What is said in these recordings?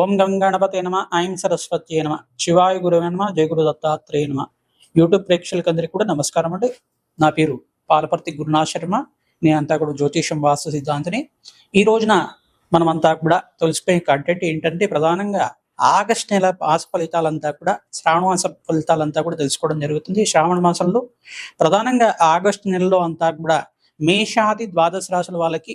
ఓం గంగణపతే నమ ఐం సరస్వతి నమ శివాయ గురువే నమ జయగురు దత్తాత్రేయ నమ. యూట్యూబ్ ప్రేక్షకులందరికీ కూడా నమస్కారం అండి. నా పేరు పాలపర్తి గురునాథ్ శర్మ. నేనంతా కూడా జ్యోతిషం వాస్తు సిద్ధాంతిని. ఈ రోజున మనమంతా కూడా తెలిసిపోయే కంటెంట్ ఏంటంటే ప్రధానంగా ఆగస్ట్ నెల మాస ఫలితాలంతా కూడా శ్రావణ మాస ఫలితాలంతా కూడా తెలుసుకోవడం జరుగుతుంది. శ్రావణ మాసంలో ప్రధానంగా ఆగస్ట్ నెలలో అంతా కూడా మేషాది ద్వాదశ రాశుల వాళ్ళకి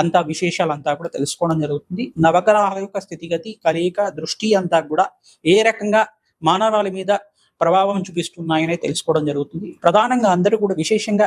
అంతా విశేషాలంతా కూడా తెలుసుకోవడం జరుగుతుంది. నవగ్రహాల యొక్క స్థితిగతి కలయిక దృష్టి అంతా కూడా ఏ రకంగా మానవాళి మీద ప్రభావం చూపిస్తున్నాయనే తెలుసుకోవడం జరుగుతుంది. ప్రధానంగా అందరూ కూడా విశేషంగా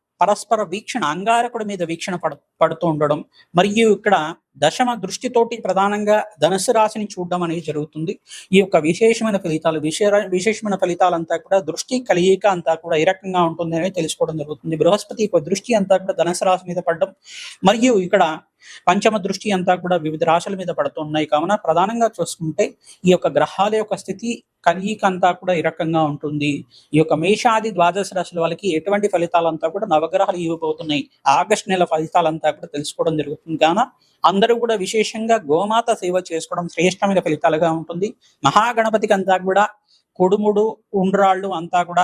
పరస్పర వీక్షణ అంగారకుడి మీద వీక్షణ పడ పడుతూ ఉండడం మరియు ఇక్కడ దశమ దృష్టితోటి ప్రధానంగా ధనుసు రాశిని చూడడం అనేది జరుగుతుంది. ఈ యొక్క విశేషమైన ఫలితాలు విశేష విశేషమైన ఫలితాలంతా కూడా దృష్టి కలియిక అంతా కూడా ఏ రకంగా ఉంటుంది అనేది తెలుసుకోవడం జరుగుతుంది. బృహస్పతి యొక్క దృష్టి అంతా కూడా ధనుసు రాశి మీద పడడం మరియు ఇక్కడ పంచమ దృష్టి అంతా కూడా వివిధ రాశుల మీద పడుతున్నాయి కావున ప్రధానంగా చూసుకుంటే ఈ యొక్క గ్రహాల యొక్క స్థితి కలియిక అంతా కూడా ఈ రకంగా ఉంటుంది. ఈ యొక్క మేషాది ద్వాదశ రాశుల వాళ్ళకి ఎటువంటి ఫలితాలంతా కూడా నవగ్రహాలు ఇవ్వబోతున్నాయి. ఆగస్ట్ నెల ఫలితాలంతా కూడా తెలుసుకోవడం జరుగుతుంది. కావున అందరూ కూడా విశేషంగా గోమాత సేవ చేసుకోవడం శ్రేష్టమైన ఫలితాలుగా ఉంటుంది. మహాగణపతికి అంతా కూడా కొడుముడు ఉండ్రాళ్ళు అంతా కూడా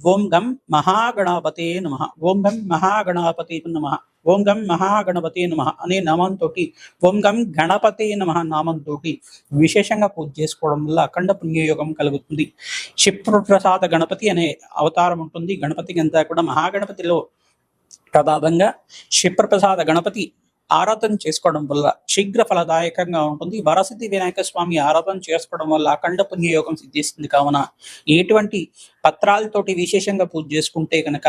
ఓం గం మహాగణపతే నమ. ఓం గం మహాగణపతే నమ. ఓం గం మహాగణపతే నమ అనే నామంతో ఓం గం గణపతే నమ నామంతో విశేషంగా పూజ చేసుకోవడం వల్ల అఖండ పుణ్యయోగం కలుగుతుంది. క్షిప్రప్రసాద గణపతి అనే అవతారం ఉంటుంది. గణపతికి అంతా కూడా మహాగణపతిలో ప్రధానంగా క్షిప్రప్రసాద గణపతి ఆరాధన చేసుకోవడం వల్ల శీఘ్ర ఫలదాయకంగా ఉంటుంది. వరసిద్ధి వినాయక స్వామి ఆరాధన చేసుకోవడం వల్ల అఖండ పుణ్యయోగం సిద్ధిస్తుంది. కావున ఎటువంటి పత్రాలతోటి విశేషంగా పూజ చేసుకుంటే కనుక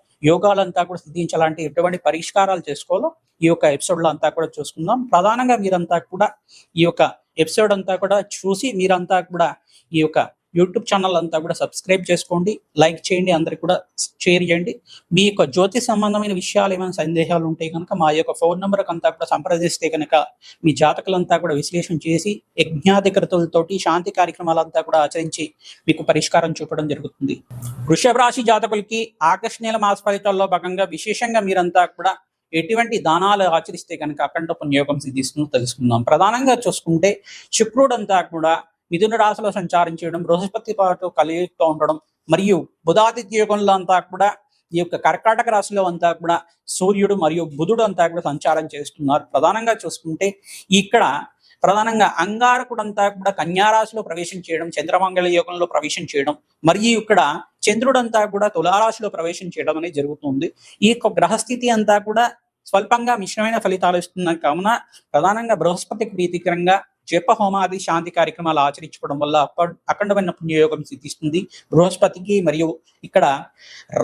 యోగాలంతా కూడా సిద్ధించాలంటే ఎటువంటి పరిష్కారాలు చేసుకోవాలో ఈ యొక్క ఎపిసోడ్లో అంతా కూడా చూసుకుందాం. ప్రధానంగా మీరంతా కూడా ఈ యొక్క ఎపిసోడ్ అంతా కూడా చూసి మీరంతా కూడా ఈ యొక్క యూట్యూబ్ ఛానల్ అంతా కూడా సబ్స్క్రైబ్ చేసుకోండి లైక్ చేయండి అందరికి కూడా షేర్ చేయండి. మీ యొక్క జ్యోతి సంబంధమైన విషయాలు ఏమైనా సందేహాలు ఉంటే కనుక మా యొక్క ఫోన్ నెంబర్ అంతా కూడా సంప్రదిస్తే కనుక మీ జాతకులంతా కూడా విశ్లేషణ చేసి యజ్ఞాధికృతులతోటి శాంతి కార్యక్రమాలంతా కూడా ఆచరించి మీకు పరిష్కారం చూపడం జరుగుతుంది. వృషభ రాశి జాతకులకి ఆగస్టు నెల మాస ఫలితాల్లో భాగంగా విశేషంగా మీరంతా కూడా ఎటువంటి దానాలు ఆచరిస్తే కనుక అఖండ పుణ్యోగం సిద్ధిస్తుందో తెలుసుకుందాం. ప్రధానంగా చూసుకుంటే శుక్రుడంతా కూడా మిథున రాశిలో సంచారం చేయడం బృహస్పతి పాటు కలియుక్తో ఉండడం మరియు బుధాదిత్య యుగంలో అంతా కూడా ఈ యొక్క కర్కాటక రాశిలో అంతా కూడా సూర్యుడు మరియు బుధుడు అంతా కూడా సంచారం చేస్తున్నారు. ప్రధానంగా చూసుకుంటే ఇక్కడ ప్రధానంగా అంగారకుడు అంతా కూడా కన్యారాశిలో ప్రవేశం చేయడం చంద్రమంగళ యోగంలో ప్రవేశం చేయడం మరియు ఇక్కడ చంద్రుడంతా కూడా తులారాశిలో ప్రవేశం చేయడం అనేది జరుగుతుంది. ఈ యొక్క గ్రహస్థితి అంతా కూడా స్వల్పంగా మిశ్రమైన ఫలితాలు ఇస్తున్నాయి కావున ప్రధానంగా బృహస్పతికి ప్రీతికరంగా జప హోమాది శాంతి కార్యక్రమాలు ఆచరించుకోవడం వల్ల అఖండమైన పుణ్యయోగం సిద్ధిస్తుంది. బృహస్పతికి మరియు ఇక్కడ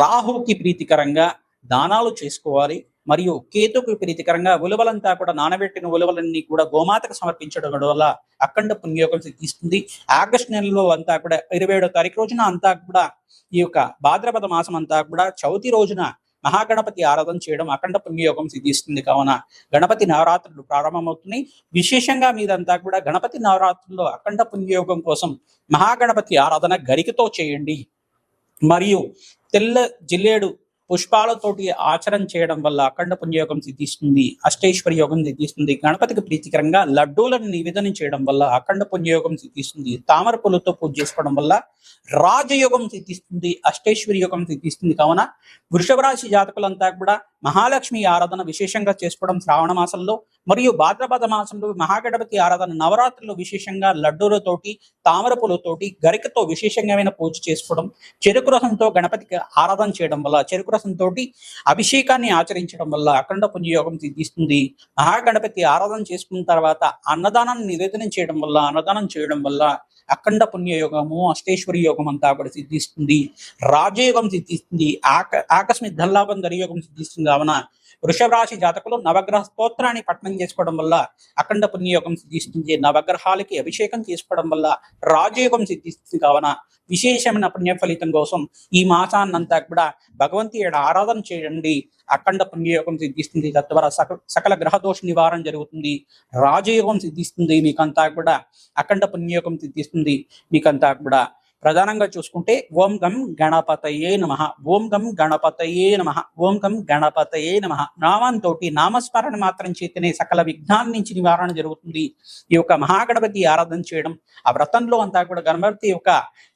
రాహుకి ప్రీతికరంగా దానాలు చేసుకోవాలి. మరియు కేతుకు ప్రీతికరంగా ఉలవలంతా కూడా నానబెట్టిన ఉలవలన్నీ కూడా గోమాతకు సమర్పించడం వల్ల అఖండ పుణ్యయోగం సిద్ధిస్తుంది. ఆగస్టు నెలలో అంతా కూడా ఇరవై ఏడో తారీఖు రోజున అంతా కూడా ఈ యొక్క భాద్రపద మాసం అంతా కూడా చవితి రోజున మహాగణపతి ఆరాధన చేయడం అఖండ పుణ్యయోగం సిద్ధిస్తుంది. కావున గణపతి నవరాత్రులు ప్రారంభమవుతున్నాయి. విశేషంగా మీదంతా కూడా గణపతి నవరాత్రుల్లో అఖండ పుణ్యయోగం కోసం మహాగణపతి ఆరాధన గరికతో చేయండి. మరియు తెల్ల జిల్లేడు పుష్పాలతోటి ఆచరణ చేయడం వల్ల అఖండ పుణ్యయోగం సిద్ధిస్తుంది అష్టేశ్వరి యోగం సిద్ధిస్తుంది గణపతికి ప్రీతికరంగా లడ్డూలను నివేదన చేయడం వల్ల అఖండ పుణ్యయోగం సిద్ధిస్తుంది తామర పూలతో పూజ చేసుకోవడం వల్ల రాజయోగం సిద్ధిస్తుంది అష్టేశ్వరి యోగం సిద్ధిస్తుంది. కావున వృషభ రాశి జాతకులంతా కూడా మహాలక్ష్మి ఆరాధన విశేషంగా చేసుకోవడం శ్రావణ మాసంలో మరియు భాద్రపద మాసంలో మహాగణపతి ఆరాధన నవరాత్రులు విశేషంగా లడ్డూలతోటి తామర పూలతోటి గరికతో విశేషంగా పూజ చేసుకోవడం చెరుకు రసంతో గణపతికి ఆరాధన చేయడం వల్ల చెరుకు రసంతో అభిషేకాన్ని ఆచరించడం వల్ల అఖండ పుణ్యయోగం సిద్ధిస్తుంది మహాగణపతి ఆరాధన చేసుకున్న తర్వాత అన్నదానాన్ని నివేదనం చేయడం వల్ల అన్నదానం చేయడం వల్ల అఖండ పుణ్యయోగము అష్టేశ్వరి యోగం అంతా కూడా సిద్ధిస్తుంది. రాజయోగం సిద్ధిస్తుంది. ఆక ఆకస్మిక ధనలాభం దరియోగం సిద్ధిస్తుంది. కావున వృషభ రాశి జాతకులు నవగ్రహ స్తోత్రాన్ని పఠనం చేసుకోవడం వల్ల అఖండ పుణ్యయోగం సిద్ధిస్తుంది. నవగ్రహాలకి అభిషేకం చేసుకోవడం వల్ల రాజయోగం సిద్ధిస్తుంది. కావున విశేషమైన పుణ్య ఫలితం కోసం ఈ మాసాన్నంతా కూడా భగవంతి ఆరాధన చేయండి. అఖండ పుణ్యయోగం సిద్ధిస్తుంది. తద్వారా సక సకల గ్రహదోష నివారణ జరుగుతుంది. రాజయోగం సిద్ధిస్తుంది. మీకంతా కూడా అఖండ పుణ్యయోగం సిద్ధిస్తుంది. మీకంతా కూడా ప్రధానంగా చూసుకుంటే ఓం గం గణపతయే నమ. ఓం గం గణపతయే నమ. ఓం గం గణపతయే నమ. నామంతో నామస్మరణ మాత్రం చేతనే సకల విఘ్నాల నుంచి నివారణ జరుగుతుంది. ఈ యొక్క మహాగణపతి ఆరాధన చేయడం ఆ వ్రతంలో అంతా కూడా గణపతి యొక్క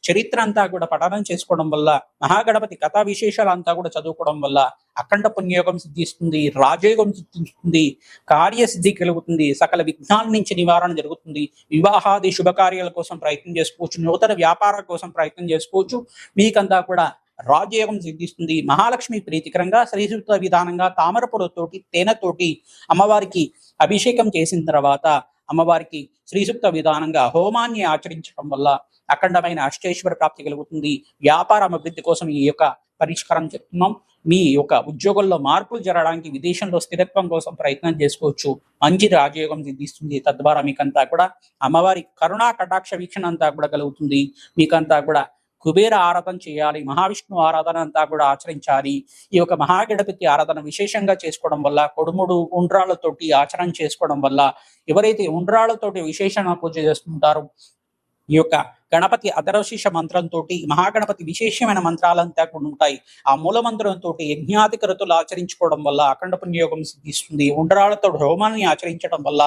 చరిత్ర అంతా కూడా పఠనం చేసుకోవడం వల్ల మహాగణపతి కథా విశేషాలు అంతా కూడా చదువుకోవడం వల్ల అఖండ పుణ్యయోగం సిద్ధిస్తుంది రాజయోగం సిద్ధిస్తుంది కార్యసిద్ధి కలుగుతుంది సకల విఘ్నాల నుంచి నివారణ జరుగుతుంది. వివాహాది శుభకార్యాల కోసం ప్రయత్నం చేసుకోవచ్చు నూతన వ్యాపారాల కోసం ప్రయత్నం చేసుకోవచ్చు. మీకంతా కూడా రాజయోగం సిద్ధిస్తుంది. మహాలక్ష్మి ప్రీతికరంగా శ్రీసూత విధానంగా తామర పొలతోటి తేనెతోటి అమ్మవారికి అభిషేకం చేసిన తర్వాత అమ్మవారికి శ్రీసూక్త విధానంగా హోమాన్ని ఆచరించడం వల్ల అఖండమైన అష్టేశ్వర ప్రాప్తి కలుగుతుంది. వ్యాపార అభివృద్ధి కోసం ఈ యొక్క పరిష్కారం చెప్తున్నాం. మీ యొక్క ఉద్యోగంలో మార్పులు జరగడానికి విదేశంలో స్థిరత్వం కోసం ప్రయత్నం చేసుకోవచ్చు. మంచి రాజయోగం సిద్ధిస్తుంది. తద్వారా మీకంతా కూడా అమ్మవారి కరుణా కటాక్ష వీక్షణ అంతా కూడా కలుగుతుంది. మీకంతా కూడా కుబేర ఆరాధన చేయాలి. మహావిష్ణు ఆరాధన అంతా కూడా ఆచరించాలి. ఈ యొక్క మహాగణపతి ఆరాధన విశేషంగా చేసుకోవడం వల్ల కొడుముడు ఉండ్రాళ్ళతోటి ఆచరణ చేసుకోవడం వల్ల ఎవరైతే ఉండ్రాళ్ళతోటి విశేషణ పూజ చేస్తుంటారో ఈ యొక్క గణపతి అదరశిష మంత్రంతో మహాగణపతి విశేషమైన మంత్రాలంతా కూడా ఉంటాయి. ఆ మూల మంత్రంతో యజ్ఞాధికరతులు ఆచరించుకోవడం వల్ల అఖండ పుణ్యయోగం సిద్ధిస్తుంది. ఉండరాళ్ళతో హోమాన్ని ఆచరించడం వల్ల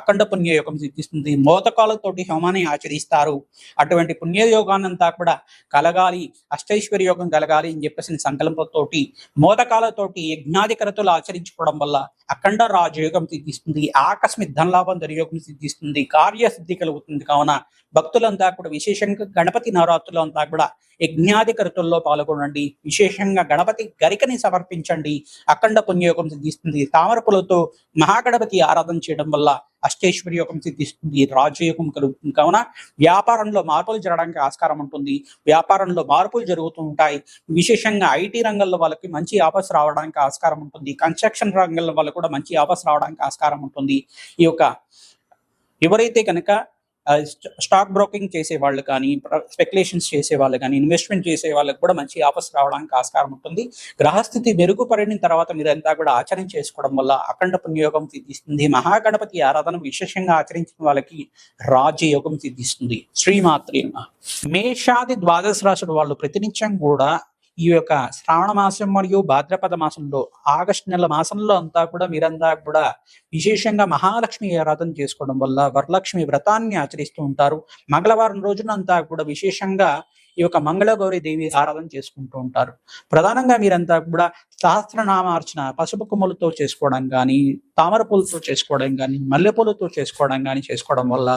అఖండ పుణ్యయోగం సిద్ధిస్తుంది. మోతకాలతోటి హోమాన్ని ఆచరిస్తారు. అటువంటి పుణ్యయోగాన్నంతా కూడా కలగాలి అష్టైశ్వర్య యోగం కలగాలి అని చెప్పేసి సంకల్పంతోటి మోదకాలతోటి యజ్ఞాధికరతులు ఆచరించుకోవడం వల్ల అఖండ రాజయోగం సిద్ధిస్తుంది. ఆకస్మిక ధనలాభం దుర్యోగం సిద్ధిస్తుంది. కార్యసిద్ధి కలుగుతుంది. కావున భక్తులంతా కూడా విశేషంగా గణపతి నవరాత్రులు అంతా కూడా యజ్ఞాధికరతుల్లో పాల్గొనండి. విశేషంగా గణపతి గరికని సమర్పించండి. అఖండ పుణ్యయోగం సిద్ధిస్తుంది. తామర పూలతో మహాగణపతి ఆరాధన చేయడం వల్ల అష్టేశ్వరి యోగం సిద్ధిస్తుంది. రాజయోగం కలుగుతుంది. కావున వ్యాపారంలో మార్పులు జరగడానికి ఆస్కారం ఉంటుంది. వ్యాపారంలో మార్పులు జరుగుతూ ఉంటాయి. విశేషంగా ఐటీ రంగంలో వాళ్ళకి మంచి ఆఫర్స్ రావడానికి ఆస్కారం ఉంటుంది. కన్స్ట్రక్షన్ రంగంలో వాళ్ళకి కూడా మంచి ఆఫర్స్ రావడానికి ఆస్కారం ఉంటుంది. ఈ యొక్క ఎవరైతే కనుక స్టాక్ బ్రోకింగ్ చేసే వాళ్ళు కానీ స్పెక్యులేషన్స్ చేసే వాళ్ళు కానీ ఇన్వెస్ట్మెంట్ చేసే వాళ్ళకి కూడా మంచి ఆఫర్స్ రావడానికి ఆస్కారం ఉంటుంది. గ్రహస్థితి మెరుగుపడిన తర్వాత మీరంతా కూడా ఆచరణ చేసుకోవడం వల్ల అఖండ పుణ్యయోగం సిద్ధిస్తుంది. మహాగణపతి ఆరాధన విశేషంగా ఆచరించిన వాళ్ళకి రాజయోగం సిద్ధిస్తుంది. శ్రీమాత్రి మేషాది ద్వాదశ రాశుల వాళ్ళు ప్రతినిత్యం కూడా ఈ యొక్క శ్రావణ మాసం మరియు భాద్రపద మాసంలో ఆగస్టు నెల మాసంలో అంతా కూడా మీరంతా కూడా విశేషంగా మహాలక్ష్మి ఆరాధన చేసుకోవడం వల్ల వరలక్ష్మి వ్రతాన్ని ఆచరిస్తూ ఉంటారు. మంగళవారం రోజునంతా కూడా విశేషంగా ఈ యొక్క మంగళగౌరి దేవి ఆరాధన చేసుకుంటూ ఉంటారు. ప్రధానంగా మీరంతా కూడా సహస్రనామార్చన పసుపు కొమ్మలతో చేసుకోవడం కానీ తామర పూలతో చేసుకోవడం కానీ మల్లెపూలతో చేసుకోవడం కానీ చేసుకోవడం వల్ల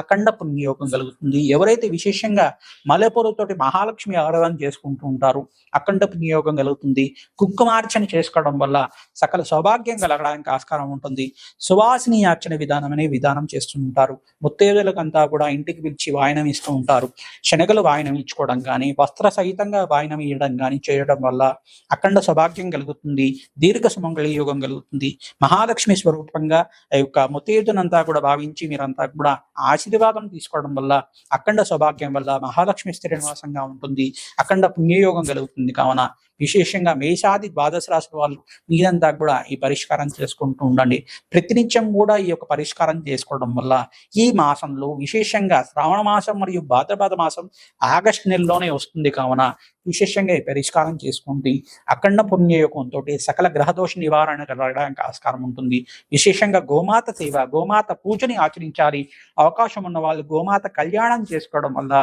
అఖండ పుణ్యయోగం కలుగుతుంది. ఎవరైతే విశేషంగా మల్లెపూలతోటి మహాలక్ష్మి ఆరాధన చేసుకుంటూ ఉంటారు అఖండ పుణ్యయోగం కలుగుతుంది. కుంకుమార్చన చేసుకోవడం వల్ల సకల సౌభాగ్యం కలగడానికి ఆస్కారం ఉంటుంది. సువాసిని యార్చన విధానం అనే విధానం చేస్తుంటారు ముత్తేదులకంతా కూడా ఇంటికి పిలిచి వాయనం ఇస్తూ ఉంటారు. శనగలు వాయనం చేసుకోవడం కానీ వస్త్ర సహితంగా వాయనం ఇవ్వడం కానీ చేయడం వల్ల అఖండ సౌభాగ్యం కలుగుతుంది దీర్ఘ సుమంగళి యోగం కలుగుతుంది. మహాలక్ష్మి స్వరూపంగా ఆ యొక్క ముత్తేదునంతా కూడా భావించి మీరంతా కూడా ఆశీర్వాదం తీసుకోవడం వల్ల అఖండ సౌభాగ్యం వల్ల మహాలక్ష్మి స్థిర నివాసంగా ఉంటుంది. అఖండ పుణ్యయోగం కలుగుతుంది కావున విశేషంగా మేషాది ద్వాదశ రాశి వాళ్ళు మీరంతా కూడా ఈ పరిష్కారం చేసుకుంటూ ఉండండి. ప్రతినిత్యం కూడా ఈ యొక్క పరిష్కారం చేసుకోవడం వల్ల ఈ మాసంలో విశేషంగా శ్రావణ మాసం మరియు భాద్రపద మాసం ఆగస్టు నెలలోనే వస్తుంది కావున విశేషంగా పరిష్కారం చేసుకుంటే అఖండ పుణ్యయోగంతో సకల గ్రహదోష నివారణ కలగడానికి ఆస్కారం ఉంటుంది. విశేషంగా గోమాత సేవ గోమాత పూజని ఆచరించాలి. అవకాశం ఉన్న వాళ్ళు గోమాత కళ్యాణం చేసుకోవడం వల్ల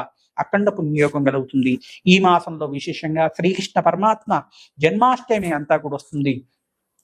అఖండ పుణ్యయోగం కలుగుతుంది. ఈ మాసంలో విశేషంగా శ్రీకృష్ణ పరమాత్మ జన్మాష్టమి అంతా కూడా వస్తుంది.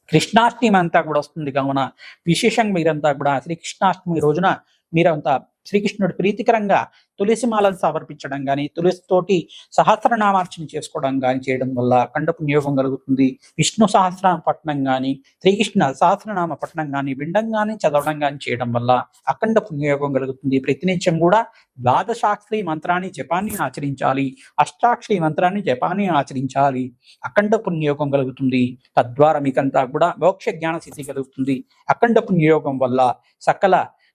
కృష్ణాష్టమి అంతా కూడా వస్తుంది కావున. విశేషంగా మీరంతా కూడా శ్రీకృష్ణాష్టమి రోజున మీరంతా శ్రీకృష్ణుడు ప్రీతికరంగా తులసిమాలను సమర్పించడం కానీ తులసితోటి సహస్రనామార్చన చేసుకోవడం కానీ చేయడం వల్ల అఖండ పుణ్యోగం కలుగుతుంది. విష్ణు సహస్రనామ పఠనం కానీ శ్రీకృష్ణ సహస్రనామ పఠనం కానీ వినడం కానీ చదవడం కానీ చేయడం వల్ల అఖండ పుణ్యయోగం కలుగుతుంది. ప్రతినిత్యం కూడా ద్వాదశాక్షరి మంత్రాన్ని జపాన్ని ఆచరించాలి. అష్టాక్షరి మంత్రాన్ని జపాన్ని ఆచరించాలి. అఖండ పుణ్యయోగం కలుగుతుంది. తద్వారా మీకంతా కూడా మోక్ష జ్ఞాన స్థితి కలుగుతుంది. అఖండ పుణ్యయోగం వల్ల సకల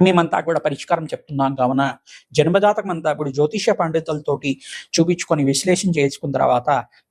మేమంతా కూడా పరిష్కారం చెప్తున్నాం. కావున జన్మజాతకం అంతా కూడా జ్యోతిష పండితులతోటి చూపించుకొని విశ్లేషణ చేసుకున్న తర్వాత